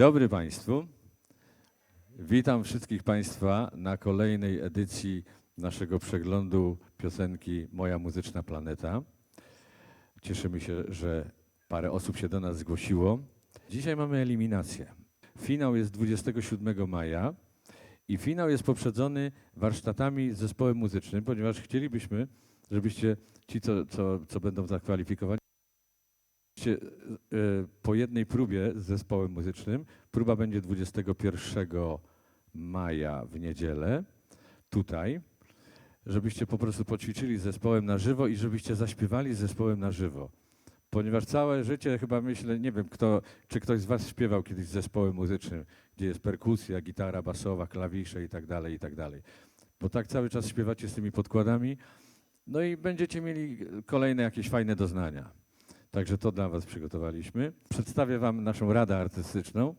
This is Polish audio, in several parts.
Dobry Państwu. Witam wszystkich Państwa na kolejnej edycji naszego przeglądu piosenki Moja Muzyczna Planeta. Cieszymy się, że parę osób się do nas zgłosiło. Dzisiaj mamy eliminację. Finał jest 27 maja i finał jest poprzedzony warsztatami z zespołem muzycznym, ponieważ chcielibyśmy, żebyście ci, co, co, co będą zakwalifikowani, się, e, po jednej próbie z zespołem muzycznym. Próba będzie 21 maja w niedzielę, tutaj, żebyście po prostu poćwiczyli z zespołem na żywo i żebyście zaśpiewali z zespołem na żywo. Ponieważ całe życie chyba myślę, nie wiem kto, czy ktoś z was śpiewał kiedyś z zespołem muzycznym, gdzie jest perkusja, gitara basowa, klawisze i tak dalej, i tak dalej. Bo tak cały czas śpiewacie z tymi podkładami, no i będziecie mieli kolejne jakieś fajne doznania. Także to dla Was przygotowaliśmy. Przedstawię Wam naszą radę artystyczną.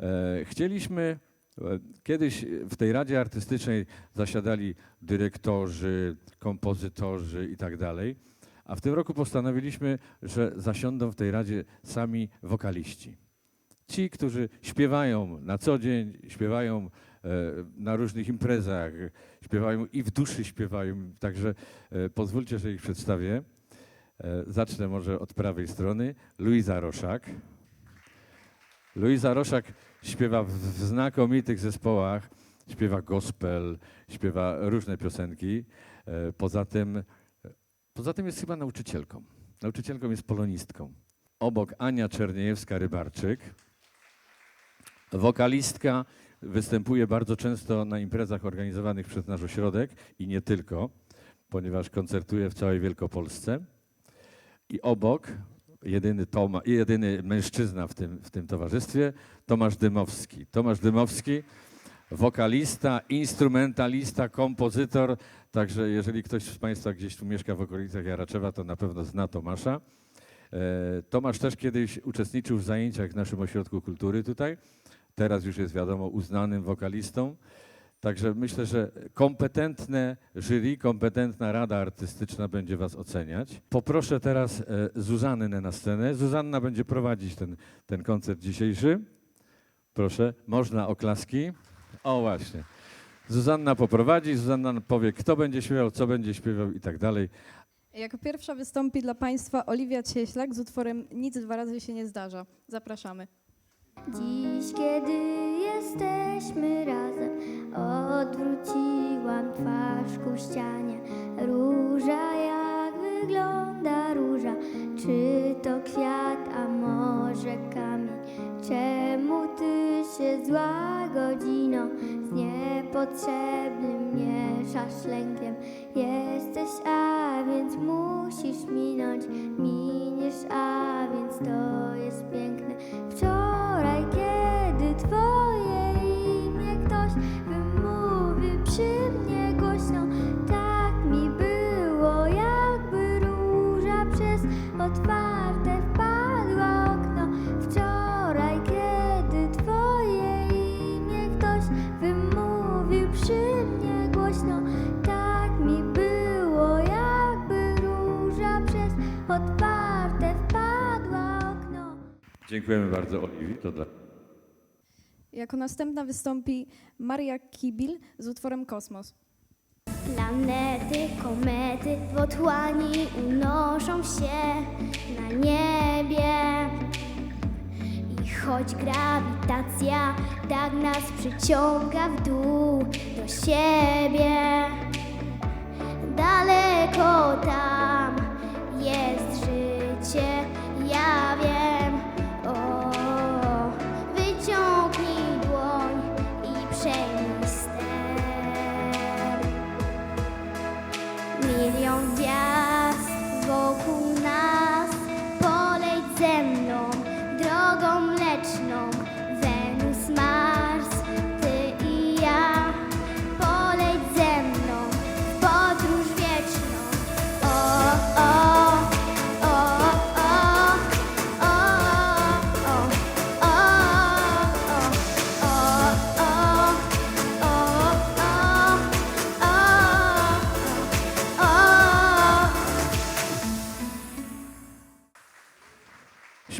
E, chcieliśmy, e, kiedyś w tej radzie artystycznej zasiadali dyrektorzy, kompozytorzy i tak a w tym roku postanowiliśmy, że zasiądą w tej radzie sami wokaliści. Ci, którzy śpiewają na co dzień, śpiewają e, na różnych imprezach, śpiewają i w duszy śpiewają, także pozwólcie, że ich przedstawię. E, Zacznę może od prawej strony. Luiza Roszak. Luiza Roszak śpiewa w znakomitych zespołach. Śpiewa gospel, śpiewa różne piosenki. E, Poza tym, poza tym jest chyba nauczycielką. Nauczycielką jest polonistką. Obok Ania Czerniejewska-Rybarczyk. Wokalistka występuje bardzo często na imprezach organizowanych przez nasz ośrodek i nie tylko, ponieważ koncertuje w całej Wielkopolsce. I obok jedyny, Toma, jedyny mężczyzna w tym, w tym towarzystwie, Tomasz Dymowski. Tomasz Dymowski, wokalista, instrumentalista, kompozytor. Także jeżeli ktoś z Państwa gdzieś tu mieszka w okolicach Jaraczewa, to na pewno zna Tomasza. E, Tomasz też kiedyś uczestniczył w zajęciach w naszym ośrodku kultury tutaj. Teraz już jest wiadomo uznanym wokalistą. Także myślę, że kompetentne jury, kompetentna rada artystyczna będzie Was oceniać. Poproszę teraz e, Zuzannę na scenę. Zuzanna będzie prowadzić ten, ten koncert dzisiejszy. Proszę, można oklaski. O właśnie. Zuzanna poprowadzi, Zuzanna powie, kto będzie śpiewał, co będzie śpiewał i tak dalej. Jako pierwsza wystąpi dla Państwa Oliwia Cieślak z utworem Nic dwa razy się nie zdarza. Zapraszamy. Dziś, kiedy jesteśmy slängde Dziękujemy bardzo Oliwii. To dla... Jako następna wystąpi Maria Kibil z utworem Kosmos. Planety, komety w otchłani unoszą się na niebie. I choć grawitacja tak nas przyciąga w dół do siebie, daleko tam jest życie, ja wiem. endless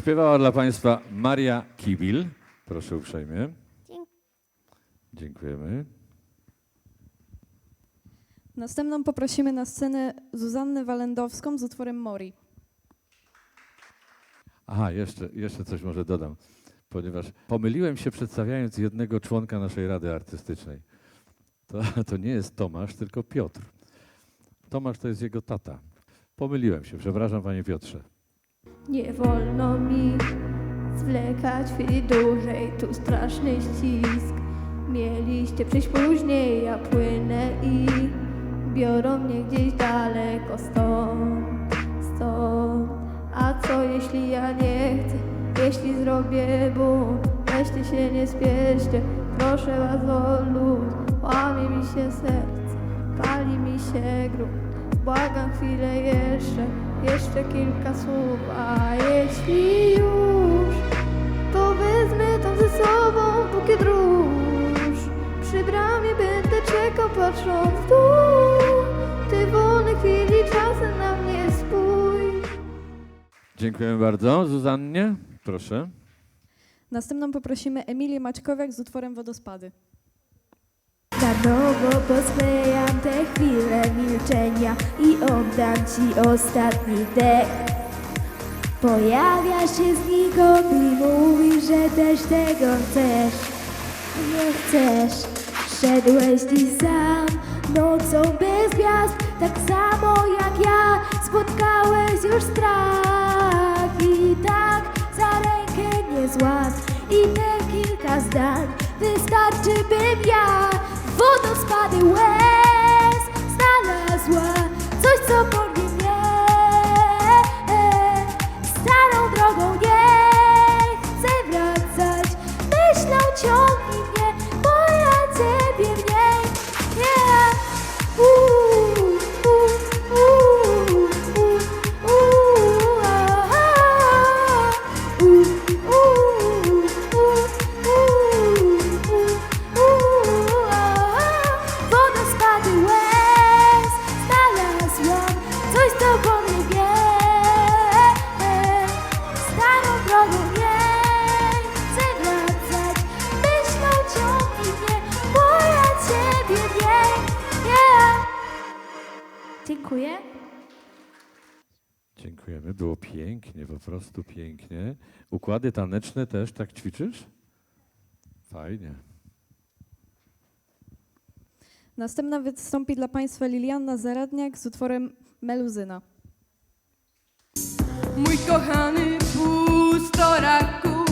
Śpiewała dla Państwa Maria Kibil. Proszę uprzejmie. Dziękujemy. Następną poprosimy na scenę Zuzannę Walendowską z utworem Mori. Aha, jeszcze, jeszcze coś może dodam, ponieważ pomyliłem się przedstawiając jednego członka naszej Rady Artystycznej. To, to nie jest Tomasz, tylko Piotr. Tomasz to jest jego tata. Pomyliłem się, przepraszam panie Piotrze. Nie wolno mi zwlekać chwili dłużej, tu straszny ścisk. Mieliście przyjść później, ja płynę i biorą mnie gdzieś daleko stąd, stąd. A co jeśli ja nie chcę, jeśli zrobię bunt? Weźcie się, nie spieszcie, proszę was o luz. Łamie mi się serce, pali mi się grunt. Błagam chwilę jeszcze, jeszcze kilka słów, a jeśli już, to wezmę tam ze sobą bukiet róż. Przy bramie będę czekał patrząc w dół. Ty wolnej chwili czasem na mnie spójrz. Dziękujemy bardzo. Zuzannie, proszę. Następną poprosimy Emilię Maćkowiak z utworem Wodospady. Nowo posklejam te chwile milczenia i oddam ci ostatni dech. Pojawia się znikąd i mówi, że też tego chcesz. Nie chcesz, szedłeś dziś sam nocą bez gwiazd, tak samo jak ja spotkałeś już strach. I tak za rękę nie złap i te kilka zdań wystarczy, bym ja wodospady łez Układy taneczne też tak ćwiczysz? Fajnie. Następna wystąpi dla Państwa Liliana Zaradniak z utworem Meluzyna. Mój kochany pustoraku,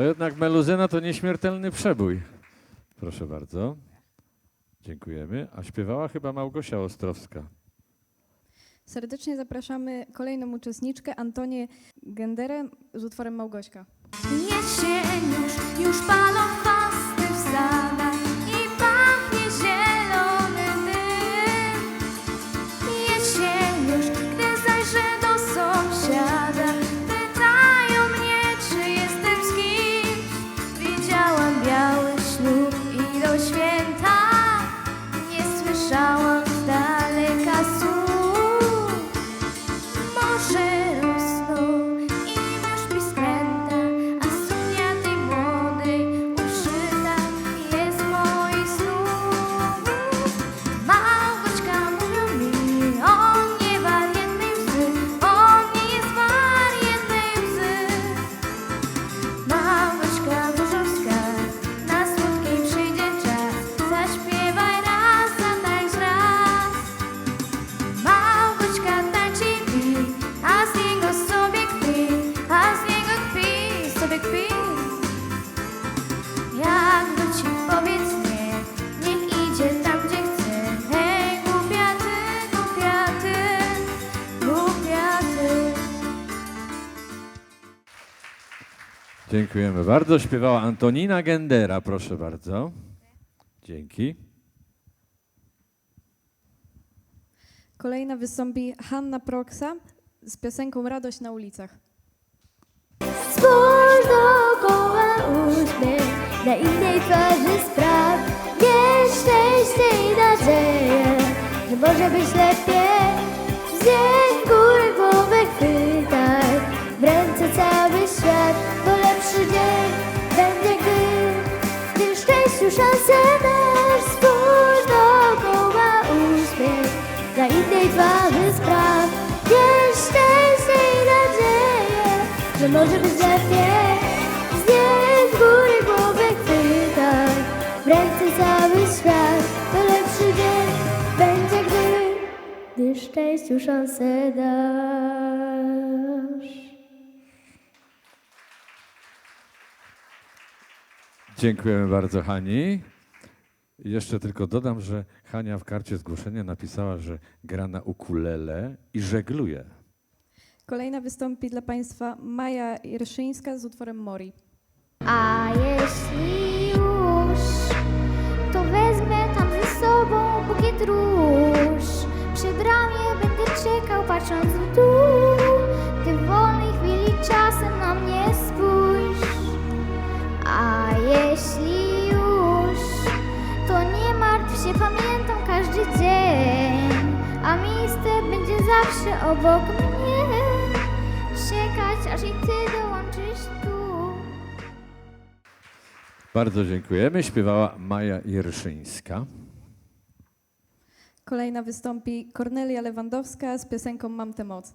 No jednak meluzyna to nieśmiertelny przebój. Proszę bardzo. Dziękujemy. A śpiewała chyba Małgosia Ostrowska. Serdecznie zapraszamy kolejną uczestniczkę, Antonię Genderę z utworem Małgośka. Jesień już, już palą chwasty w Dziękujemy bardzo. Śpiewała Antonina Gendera, proszę bardzo. Dzięki. Kolejna wystąpi Hanna Proksa z piosenką Radość na ulicach. Spójrz dookoła uśmiech Na innej twarzy spraw Wiesz szczęście i nadzieję Że może być lepiej Wzięć górę głowę chwytaj W ręce cały świat dasz Spójrz dookoła uśmiech Na innej twarzy spraw. Wiesz szczęście i nadzieję że może być lepiej. Zdjąć z góry głowę chwytaj W ręce cały świat. To lepszy dzień będzie gdy Gdy szczęściu szansę dasz. Dziękujemy bardzo Hani. Jeszcze tylko dodam, że Hania w karcie zgłoszenia napisała, że gra na ukulele i żegluje. Kolejna wystąpi dla Państwa Maja Irszyńska z utworem Mori. A jeśli już To wezmę tam ze sobą bukiet róż Przy bramie będę czekał patrząc w dół zawsze obok mnie Czekać aż i ty dołączysz tu Bardzo dziękujemy. Śpiewała Maja Jerszyńska. Kolejna wystąpi Kornelia Lewandowska z piosenką Mam tę moc.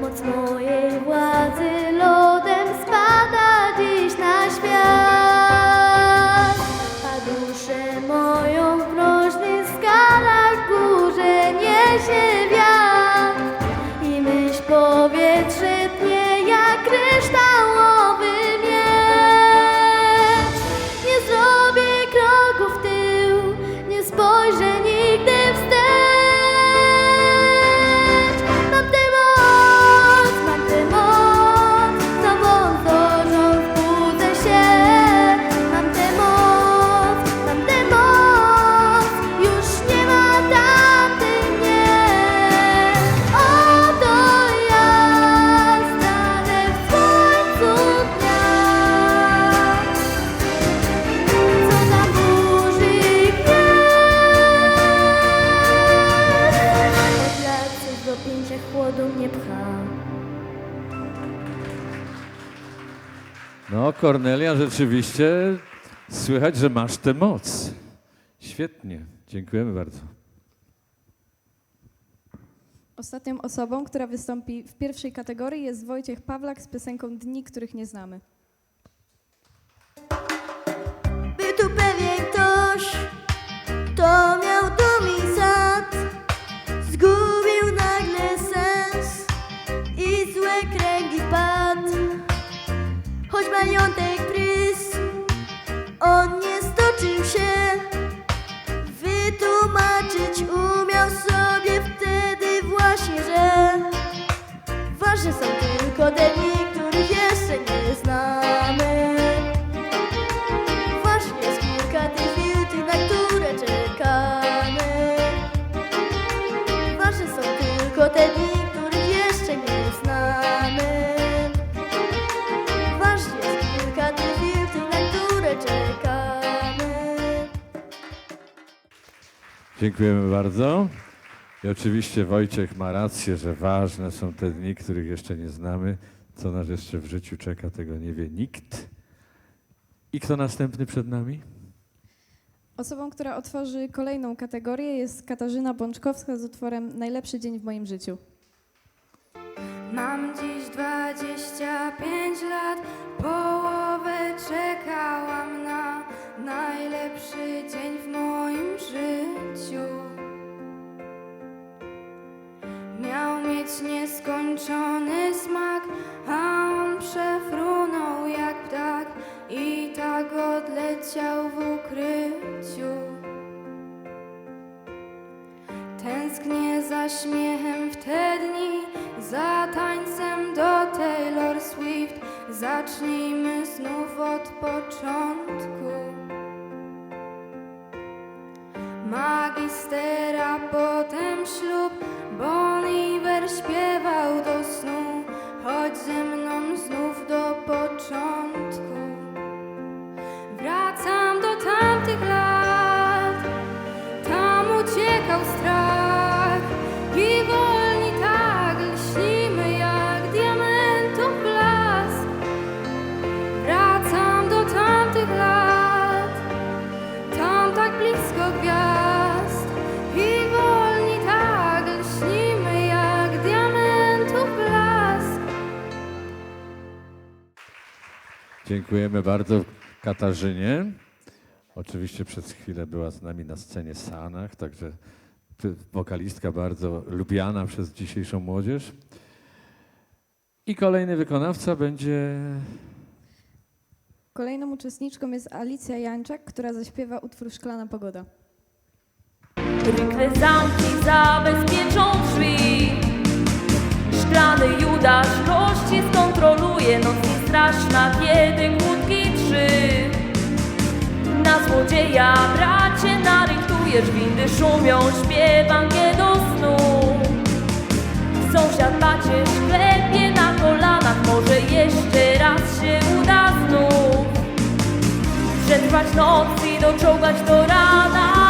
Moc mojej władzy lodem spada dziś na świat, pięcia chłodu mnie pcha No, Kornelia, rzeczywiście słychać, że masz tę moc. Świetnie. Dziękujemy bardzo. Ostatnią osobą, która wystąpi w pierwszej kategorii jest Wojciech Pawlak z piosenką Dni, których nie znamy. Był tu pewien ktoś, kto miał Ważne są tylko których jeszcze nie znamy. Ważne jest kilka tych chwil, na które czekamy. Ważne są tylko te których jeszcze nie znamy. Jest kilka tych, na które czekamy. Dziękujemy bardzo. I oczywiście Wojciech ma rację, że ważne są te dni, których jeszcze nie znamy. Co nas jeszcze w życiu czeka, tego nie wie nikt. I kto następny przed nami? Osobą, która otworzy kolejną kategorię jest Katarzyna Bączkowska z utworem Najlepszy dzień w moim życiu. Mam dziś 25 lat, połowę czekałam na najlepszy dzień w moim życiu. Nieskończony smak, a on przefrunął jak ptak i tak odleciał w ukryciu. Tęsknię za śmiechem w te dni, za tańcem do Taylor Swift. Zacznijmy znów od początku. Magistera, potem ślub. Iver śpiewał Dziękujemy bardzo Katarzynie. Oczywiście przez chwilę była z nami na scenie Sanach, także wokalistka bardzo lubiana przez dzisiejszą młodzież. I kolejny wykonawca będzie Kolejną uczestniczką jest Alicja Jańczak, która zaśpiewa utwór Szklana Pogoda. Rykle zamki zabezpieczą drzwi Szklany Judasz gości skontroluje Noc niestraszna, kiedy kłódki trzy. Na złodzieja bracie narychtujesz Windy szumią, śpiewam do snu. Sąsiad bacie szklepie na kolanach Może jeszcze raz się uda znów. Przetrwać noc i doczołgać do rana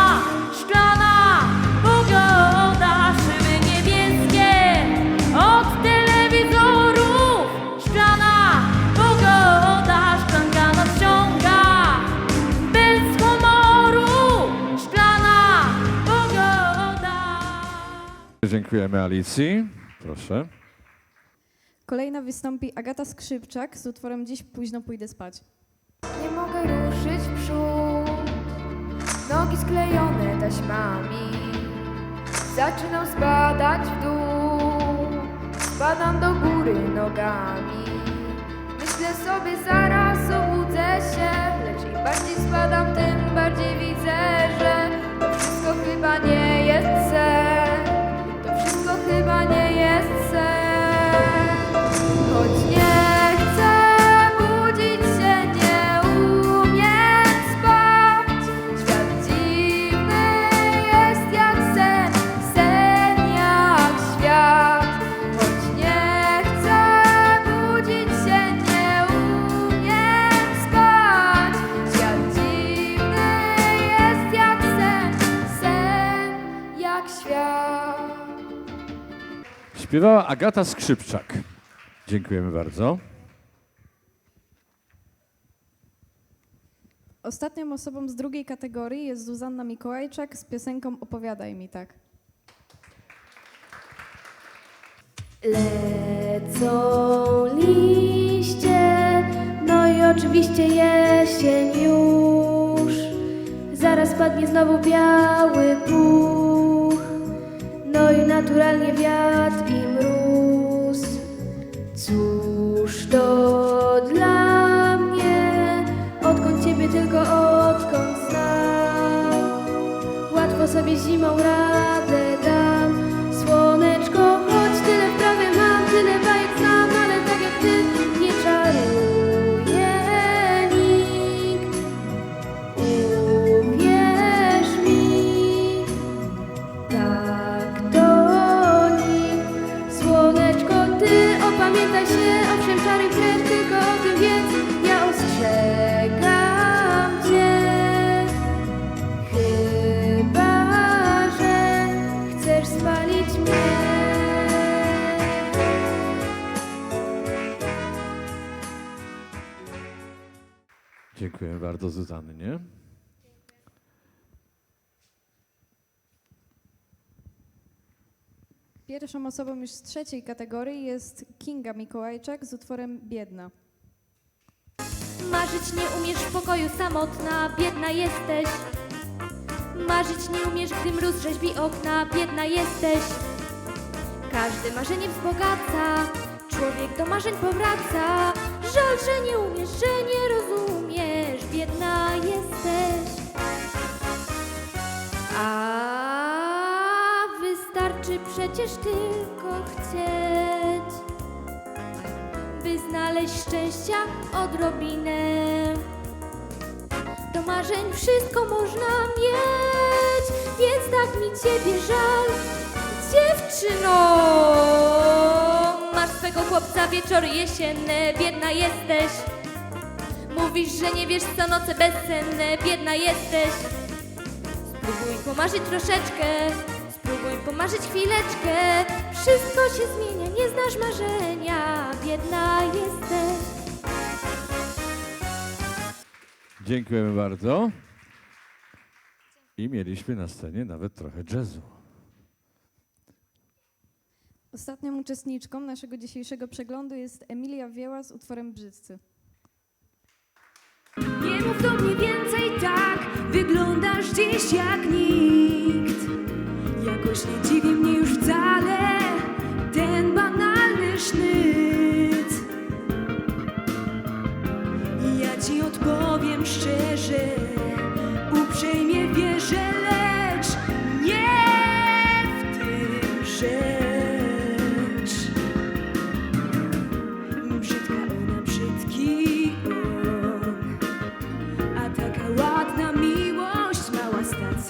Dziękujemy Alicji. Proszę. Kolejna wystąpi Agata Skrzypczak z utworem Dziś późno pójdę spać. Nie mogę ruszyć w przód, nogi sklejone taśmami. Zaczynam spadać w dół, spadam do góry nogami. Myślę sobie, zaraz obudzę się, lecz im bardziej spadam, tym bardziej widzę, że to wszystko chyba nie Śpiewała Agata Skrzypczak. Dziękujemy bardzo. Ostatnią osobą z drugiej kategorii jest Zuzanna Mikołajczak z piosenką Opowiadaj mi tak. Lecą liście, no i oczywiście jesień już. Zaraz padnie znowu biały puch, no i naturalnie wiatr i. Cóż to dla mnie, odkąd ciebie tylko odkąd znam. Łatwo sobie zimą radę bardzo Zuzannie. Pierwszą osobą już z trzeciej kategorii jest Kinga Mikołajczak z utworem Biedna. Marzyć nie umiesz w pokoju samotna, biedna jesteś. Marzyć nie umiesz, gdy mróz rzeźbi okna, biedna jesteś. Każde marzenie wzbogaca, człowiek do marzeń powraca. Żal, że nie umiesz, że nie biedna jesteś. A wystarczy przecież tylko chcieć by znaleźć szczęścia odrobinę. Do marzeń wszystko można mieć, więc tak mi ciebie żal. Dziewczyno, masz swego chłopca wieczory jesienne, biedna jesteś. Mówisz, że nie wiesz co noce bezsenne, biedna jesteś. Spróbuj pomarzyć troszeczkę, spróbuj pomarzyć chwileczkę. Wszystko się zmienia, nie znasz marzenia, biedna jesteś. Dziękujemy bardzo. I mieliśmy na scenie nawet trochę jazzu. Ostatnią uczestniczką naszego dzisiejszego przeglądu jest Emilia Wieła z utworem Brzydcy. Nie mów do mnie więcej tak, wyglądasz dziś jak nikt. Jakoś nie dziwi mnie już wcale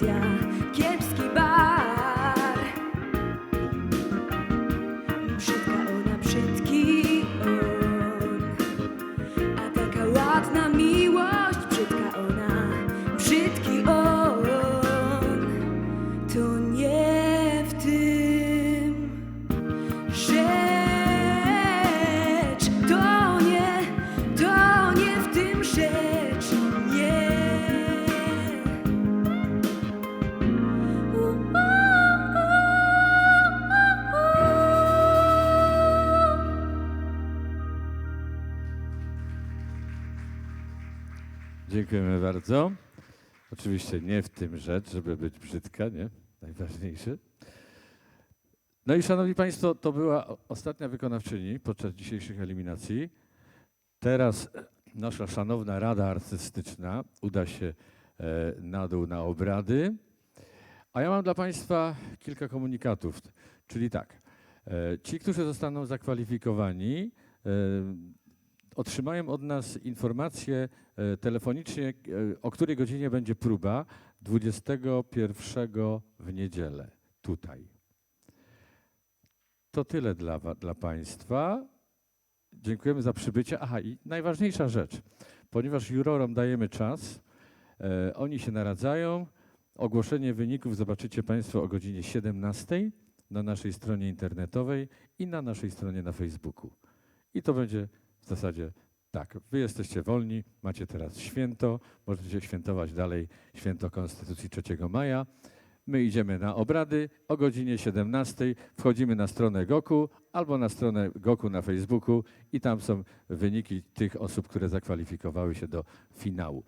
家。Dziękujemy bardzo. Oczywiście nie w tym rzecz, żeby być brzydka, nie? Najważniejsze. No i szanowni państwo, to była ostatnia wykonawczyni podczas dzisiejszych eliminacji. Teraz e, nasza szanowna Rada Artystyczna uda się e, na dół na obrady. A ja mam dla państwa kilka komunikatów. Czyli tak, e, ci, którzy zostaną zakwalifikowani, otrzymają od nas informację e, telefonicznie, e, o której godzinie będzie próba 21 w niedzielę tutaj. To tyle dla, dla Państwa. Dziękujemy za przybycie. Aha, i najważniejsza rzecz, ponieważ jurorom dajemy czas, e, oni się naradzają. Ogłoszenie wyników zobaczycie Państwo o godzinie 17 na naszej stronie internetowej i na naszej stronie na Facebooku. I to będzie w zasadzie tak. Wy jesteście wolni, macie teraz święto, możecie świętować dalej święto Konstytucji 3 maja. My idziemy na obrady o godzinie 17. Wchodzimy na stronę Goku albo na stronę Goku na Facebooku i tam są wyniki tych osób, które zakwalifikowały się do finału.